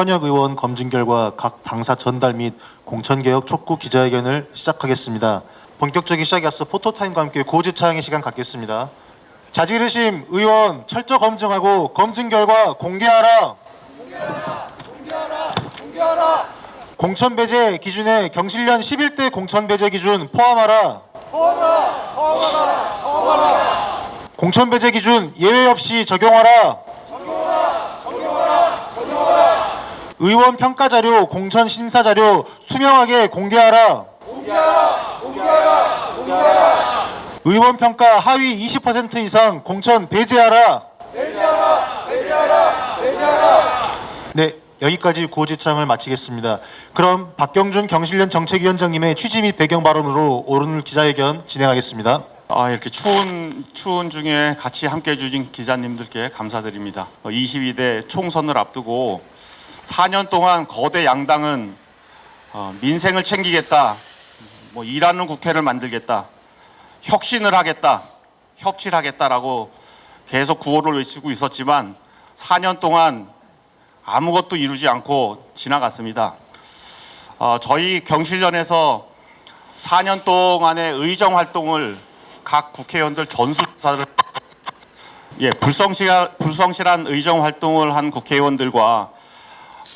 현역 의원 검증 결과 각 당사 전달 및 공천개혁 촉구 기자회견을 시작하겠습니다. 본격적인 시작에 앞서 포토타임과 함께 고지차양의 시간 갖겠습니다. 자질의심 의원 철저 검증하고 검증 결과 공개하라. 공천 배제 기준에 경실련 11대 공천 배제 기준 포함하라. 공천 배제 기준 예외 없이 적용하라. 의원 평가 자료, 공천 심사 자료 투명하게 공개하라. 의원 평가 하위 20% 이상 공천 배제하라. 네, 여기까지 구호지창을 마치겠습니다. 그럼 박경준 경실련 정책위원장님의 취지 및 배경 발언으로 오늘 기자회견 진행하겠습니다. 아, 이렇게 추운 추운 중에 같이 함께 해주신 기자님들께 감사드립니다. 어, 22대 총선을 앞두고 4년 동안 거대 양당은 어, 민생을 챙기겠다, 뭐 일하는 국회를 만들겠다, 혁신을 하겠다, 협치하겠다라고 계속 구호를 외치고 있었지만 4년 동안 아무것도 이루지 않고 지나갔습니다. 어, 저희 경실련에서 4년 동안의 의정 활동을 각 국회의원들 전수조사를 예 불성실 불성실한 의정 활동을 한 국회의원들과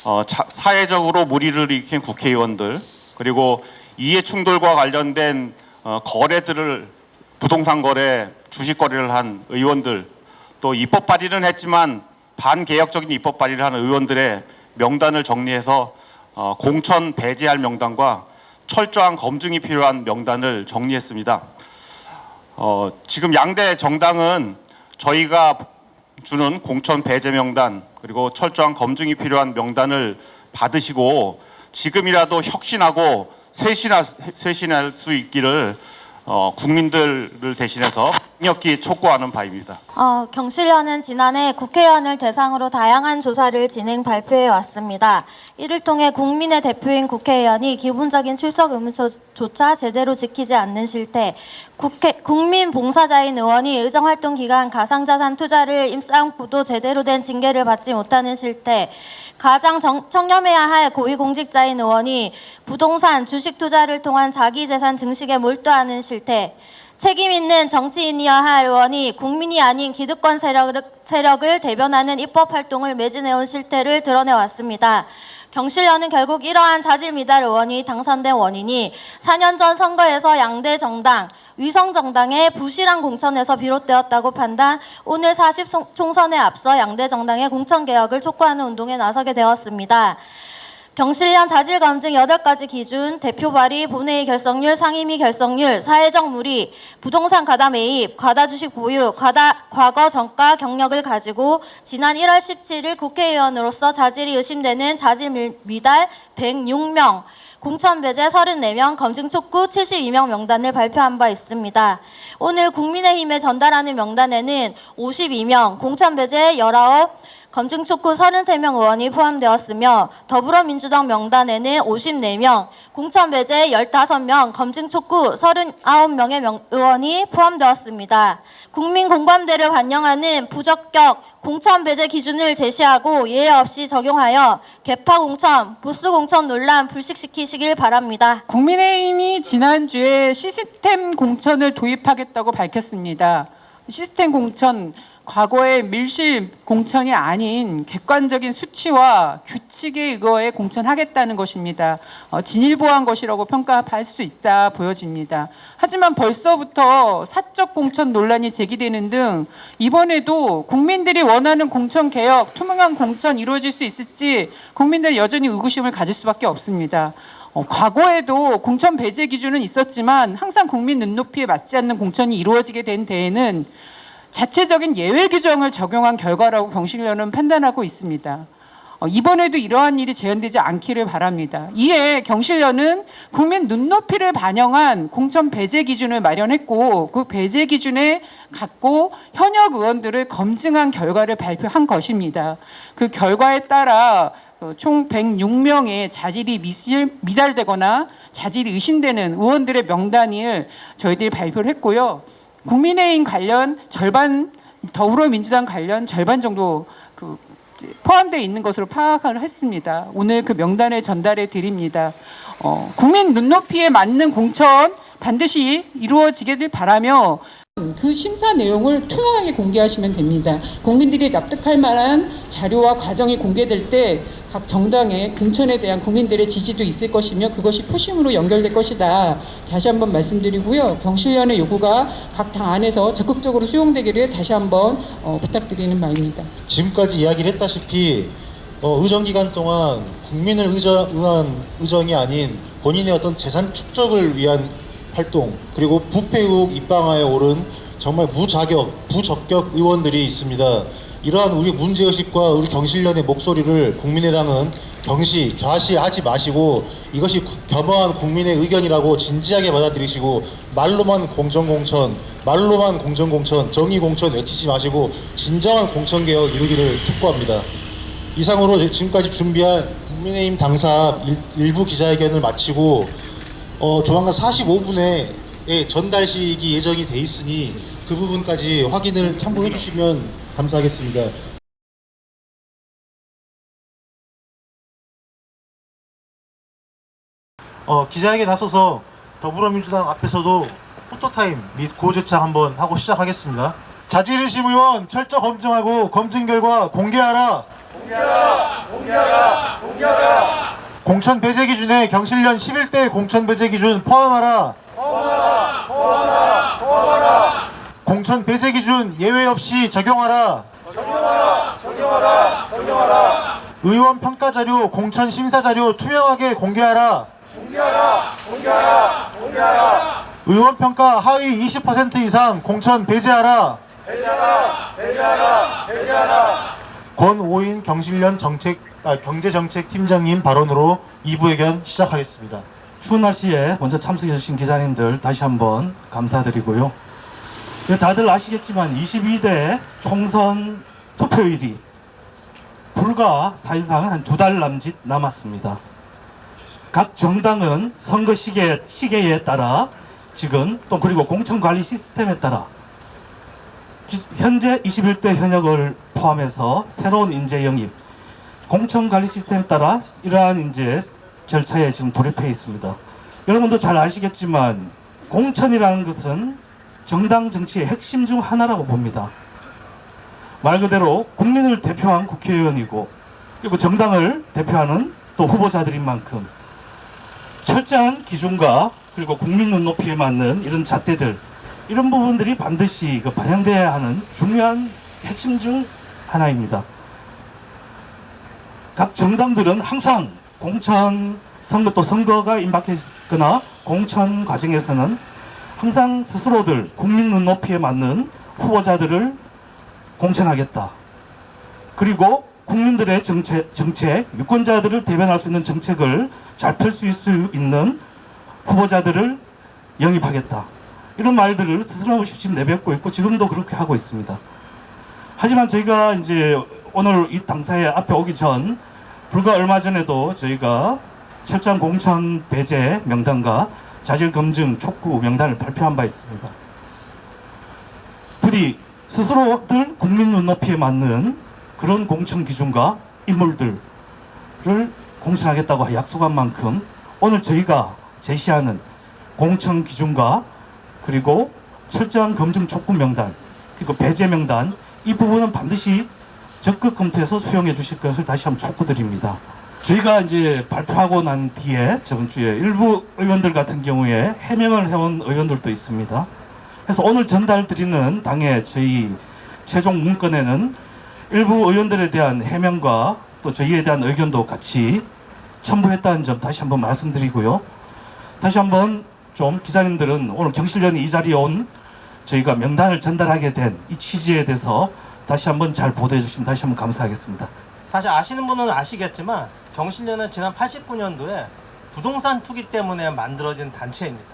어, 자- 사회적으로 무리를 일으킨 국회의원들 그리고 이해 충돌과 관련된 어, 거래들을 부동산 거래 주식 거래를 한 의원들 또 입법 발의는 했지만 반개혁적인 입법 발의를 한 의원들의 명단을 정리해서 어, 공천 배제할 명단과 철저한 검증이 필요한 명단을 정리했습니다. 어, 지금 양대 정당은 저희가 주는 공천 배제 명단 그리고 철저한 검증이 필요한 명단을 받으시고 지금이라도 혁신하고 쇄신할, 수 있기를 어, 국민들을 대신해서 강력히 촉구하는 바입니다. 어, 경실련은 지난해 국회의원을 대상으로 다양한 조사를 진행 발표해 왔습니다. 이를 통해 국민의 대표인 국회의원이 기본적인 출석 의무조차 제대로 지키지 않는 실태, 국회, 국민 봉사자인 의원이 의정활동 기간 가상자산 투자를 임상부도 제대로 된 징계를 받지 못하는 실태, 가장 정, 청렴해야 할 고위공직자인 의원이 부동산, 주식 투자를 통한 자기 재산 증식에 몰두하는 실태, 책임 있는 정치인이어야 할 의원이 국민이 아닌 기득권 세력을, 세력을 대변하는 입법 활동을 매진해온 실태를 드러내왔습니다. 경실련은 결국 이러한 자질 미달 의원이 당선된 원인이 4년 전 선거에서 양대 정당, 위성 정당의 부실한 공천에서 비롯되었다고 판단, 오늘 40 총선에 앞서 양대 정당의 공천 개혁을 촉구하는 운동에 나서게 되었습니다. 경실련 자질 검증 8가지 기준, 대표 발의, 본회의 결성률, 상임위 결성률, 사회적 무리, 부동산 가다 매입, 과다 주식 보유, 과다 과거 정가 경력을 가지고 지난 1월 17일 국회의원으로서 자질이 의심되는 자질 미- 미달 106명, 공천 배제 34명, 검증 촉구 72명 명단을 발표한 바 있습니다. 오늘 국민의힘에 전달하는 명단에는 52명, 공천 배제 19, 검증 촉구 33명 의원이 포함되었으며 더불어민주당 명단에는 54명, 공천 배제 15명, 검증 촉구 39명의 명, 의원이 포함되었습니다. 국민 공감대를 반영하는 부적격 공천 배제 기준을 제시하고 예외 없이 적용하여 개파 공천, 보수 공천 논란 불식시키시길 바랍니다. 국민의힘이 지난주에 시스템 공천을 도입하겠다고 밝혔습니다. 시스템 공천, 과거의 밀실 공천이 아닌 객관적인 수치와 규칙에 의거해 공천하겠다는 것입니다. 어, 진일보한 것이라고 평가할 수 있다 보여집니다. 하지만 벌써부터 사적 공천 논란이 제기되는 등 이번에도 국민들이 원하는 공천 개혁, 투명한 공천 이루어질 수 있을지 국민들 여전히 의구심을 가질 수밖에 없습니다. 어, 과거에도 공천 배제 기준은 있었지만 항상 국민 눈높이에 맞지 않는 공천이 이루어지게 된 데에는 자체적인 예외 규정을 적용한 결과라고 경실련은 판단하고 있습니다. 어, 이번에도 이러한 일이 재현되지 않기를 바랍니다. 이에 경실련은 국민 눈높이를 반영한 공천 배제 기준을 마련했고 그 배제 기준에 갖고 현역 의원들을 검증한 결과를 발표한 것입니다. 그 결과에 따라 어, 총 106명의 자질이 미달되거나 자질이 의심되는 의원들의 명단을 저희들이 발표를 했고요. 국민의힘 관련 절반 더불어민주당 관련 절반 정도 그 포함되어 있는 것으로 파악을 했습니다. 오늘 그 명단을 전달해 드립니다. 어, 국민 눈높이에 맞는 공천 반드시 이루어지기를 바라며 그 심사 내용을 투명하게 공개하시면 됩니다. 국민들이 납득할 만한 자료와 과정이 공개될 때 각 정당의 공천에 대한 국민들의 지지도 있을 것이며 그것이 표심으로 연결될 것이다. 다시 한번 말씀드리고요. 경실련의 요구가 각 당 안에서 적극적으로 수용되기를 다시 한번 어, 부탁드리는 바입니다. 지금까지 이야기를 했다시피 어, 의정 기간 동안 국민을 의저, 의한 의정이 아닌 본인의 어떤 재산 축적을 위한 활동 그리고 부패 의혹 입방아에 오른 정말 무자격, 부적격 의원들이 있습니다. 이러한 우리 문제의식과 우리 경실련의 목소리를 국민의당은 경시, 좌시하지 마시고 이것이 구- 겸허한 국민의 의견이라고 진지하게 받아들이시고 말로만 공정공천, 말로만 공정공천, 정의공천 외치지 마시고 진정한 공천개혁 이루기를 촉구합니다. 이상으로 지금까지 준비한 국민의힘 당사 일, 일부 기자회견을 마치고 어, 조만간 45분에 전달식이 예정이 돼 있으니 그 부분까지 확인을 참고해 주시면 감사하겠습니다. 어, 기자회견 앞서서 더불어민주당 앞에서도 포토타임 및 구호제창 한번 하고 시작하겠습니다. 자질의심 의원 철저 검증하고 검증 결과 공개하라. 공개하라. 공개하라. 공개하라. 공천 배제 기준에 경실련 11대 공천 배제 기준 포함하라. 포함하라. 포함하라. 공천 배제 기준 예외 없이 적용하라. 적용하라. 적용하라. 적용하라. 의원 평가 자료, 공천 심사 자료 투명하게 공개하라. 의원 평가 하위 20% 이상 공천 배제하라. 배제하라. 배제하라. 배제하라. 권오인 경실련 정책 아, 경제정책팀장님 발언으로 2부 의견 시작하겠습니다. 추운 날씨에 먼저 참석해주신 기자님들 다시 한번 감사드리고요. 예, 다들 아시겠지만 22대 총선 투표일이 불과 사실상 한 두 달 남짓 남았습니다. 각 정당은 선거 시계, 시계에 따라 지금 또 그리고 공천관리 시스템에 따라 기- 현재 21대 현역을 포함해서 새로운 인재 영입 공천관리 시스템에 따라 이러한 이제 절차에 지금 돌입해 있습니다. 여러분도 잘 아시겠지만 공천이라는 것은 정당 정치의 핵심 중 하나라고 봅니다. 말 그대로 국민을 대표한 국회의원이고 그리고 정당을 대표하는 또 후보자들인 만큼 철저한 기준과 그리고 국민 눈높이에 맞는 이런 잣대들 이런 부분들이 반드시 그 반영돼야 하는 중요한 핵심 중 하나입니다. 각 정당들은 항상 공천 선거 또 선거가 임박해 있거나 공천 과정에서는 항상 스스로들 국민 눈높이에 맞는 후보자들을 공천하겠다. 그리고 국민들의 정책, 정책, 유권자들을 대변할 수 있는 정책을 잘펼수 있는 후보자들을 영입하겠다. 이런 말들을 없이 지금 내뱉고 있고 지금도 그렇게 하고 있습니다. 하지만 저희가 이제 오늘 이 당사에 앞에 오기 전 불과 얼마 전에도 저희가 철저한 공천 배제 명단과 자질 검증 촉구 명단을 발표한 바 있습니다. 부디 스스로들 국민 눈높이에 맞는 그런 공천 기준과 인물들을 공천하겠다고 약속한 만큼 오늘 저희가 제시하는 공천 기준과 그리고 철저한 검증 촉구 명단 그리고 배제 명단 이 부분은 반드시 적극 검토해서 수용해 주실 것을 다시 한번 촉구드립니다. 저희가 이제 발표하고 난 뒤에 저번 주에 일부 의원들 같은 경우에 해명을 해온 의원들도 있습니다. 그래서 오늘 전달드리는 당의 저희 최종 문건에는 일부 의원들에 대한 해명과 또 저희에 대한 의견도 같이 첨부했다는 점 다시 한번 말씀드리고요. 다시 한번 좀 기자님들은 오늘 경실련이 이 자리에 온 저희가 명단을 전달하게 된 이 취지에 대해서 다시 한번 잘 보도해 주시면 다시 한번 감사하겠습니다. 사실 아시는 분은 아시겠지만 경실련은 지난 89년도에 부동산 투기 때문에 만들어진 단체입니다.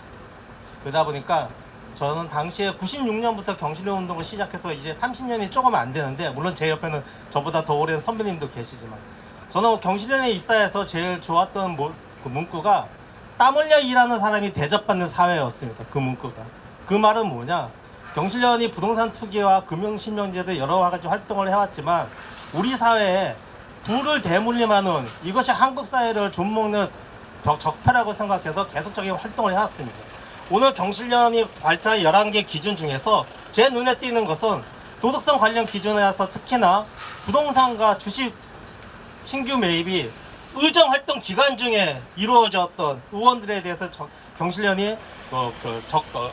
그러다 보니까 저는 당시에 96년부터 경실련 운동을 시작해서 이제 30년이 조금 안 되는데 물론 제 옆에는 저보다 더 오랜 선배님도 계시지만 저는 경실련에 입사해서 제일 좋았던 뭐- 그 문구가 땀 흘려 일하는 사람이 대접받는 사회였습니다. 그 문구가. 그 말은 뭐냐? 경실련이 부동산 투기와 금융실명제도 여러 가지 활동을 해왔지만 우리 사회에 불을 대물림하는 이것이 한국 사회를 좀먹는 적- 적폐라고 생각해서 계속적인 활동을 해왔습니다. 오늘 경실련이 발표한 11개 기준 중에서 제 눈에 띄는 것은 도덕성 관련 기준에서 특히나 부동산과 주식 신규 매입이 의정 활동 기간 중에 이루어졌던 의원들에 대해서 저- 경실련이 어, 그 적, 어,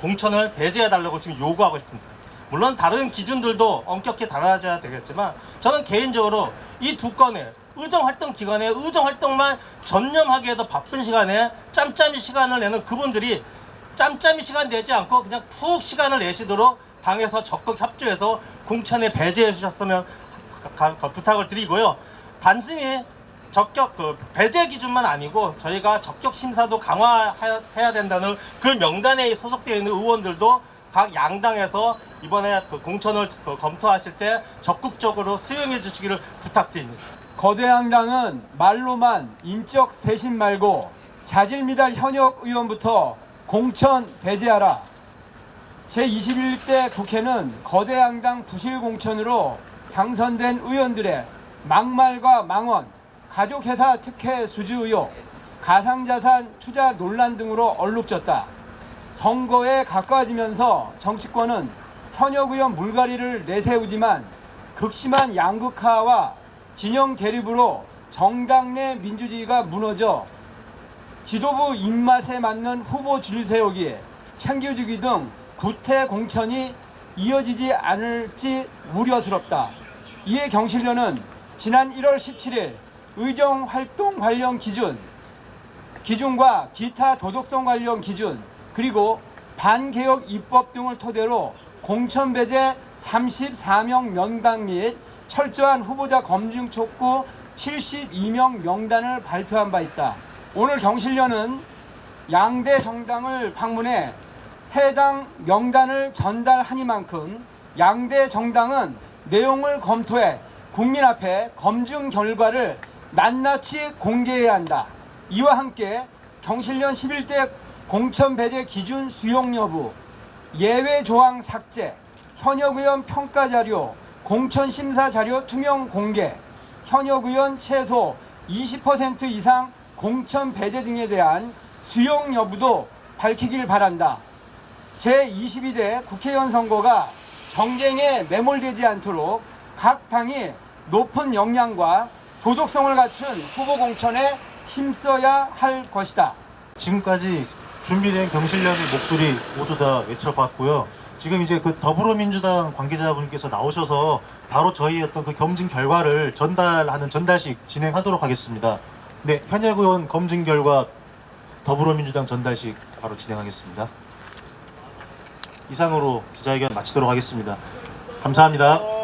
공천을 배제해달라고 지금 요구하고 있습니다. 물론 다른 기준들도 엄격히 달아져야 되겠지만 저는 개인적으로 이 두 건에 의정 활동 기간에 의정 활동만 전념하기에도 바쁜 시간에 짬짬이 시간을 내는 그분들이 짬짬이 시간 내지 않고 그냥 푹 시간을 내시도록 당에서 적극 협조해서 공천에 배제해 주셨으면 부탁을 드리고요. 단순히 적격 그 배제 기준만 아니고 저희가 적격 심사도 강화해야 된다는 그 명단에 소속되어 있는 의원들도 각 양당에서 이번에 그 공천을 그 검토하실 때 적극적으로 수용해 주시기를 부탁드립니다. 거대 양당은 말로만 인적 쇄신 말고 자질 미달 현역 의원부터 공천 배제하라. 제21대 국회는 거대 양당 부실 공천으로 당선된 의원들의 막말과 망언, 가족회사 특혜 수주 의혹, 가상자산 투자 논란 등으로 얼룩졌다. 선거에 가까워지면서 정치권은 현역 의원 물갈이를 내세우지만 극심한 양극화와 진영 대립으로 정당 내 민주주의가 무너져 지도부 입맛에 맞는 후보 줄 세우기, 챙겨주기 등 구태 공천이 이어지지 않을지 우려스럽다. 이에 경실련은 지난 1월 17일 의정 활동 관련 기준, 기준과 기타 도덕성 관련 기준, 그리고 반개혁 입법 등을 토대로 공천 배제 34명 명단 및 철저한 후보자 검증 촉구 72명 명단을 발표한 바 있다. 오늘 경실련은 양대 정당을 방문해 해당 명단을 전달하니만큼 양대 정당은 내용을 검토해 국민 앞에 검증 결과를 낱낱이 공개해야 한다. 이와 함께 경실련 11대 공천 배제 기준 수용 여부, 예외 조항 삭제, 현역 의원 평가 자료, 공천 심사 자료 투명 공개, 현역 의원 최소 20% 이상 공천 배제 등에 대한 수용 여부도 밝히길 바란다. 제22대 국회의원 선거가 정쟁에 매몰되지 않도록 각 당이 높은 역량과 도덕성을 갖춘 후보 공천에 힘써야 할 것이다. 지금까지 준비된 경실련의 목소리 모두 다 외쳐봤고요. 지금 이제 그 더불어민주당 관계자분께서 나오셔서 바로 저희 어떤 그 검증 결과를 전달하는 전달식 진행하도록 하겠습니다. 네, 현역 의원 검증 결과 더불어민주당 전달식 바로 진행하겠습니다. 이상으로 기자회견 마치도록 하겠습니다. 감사합니다.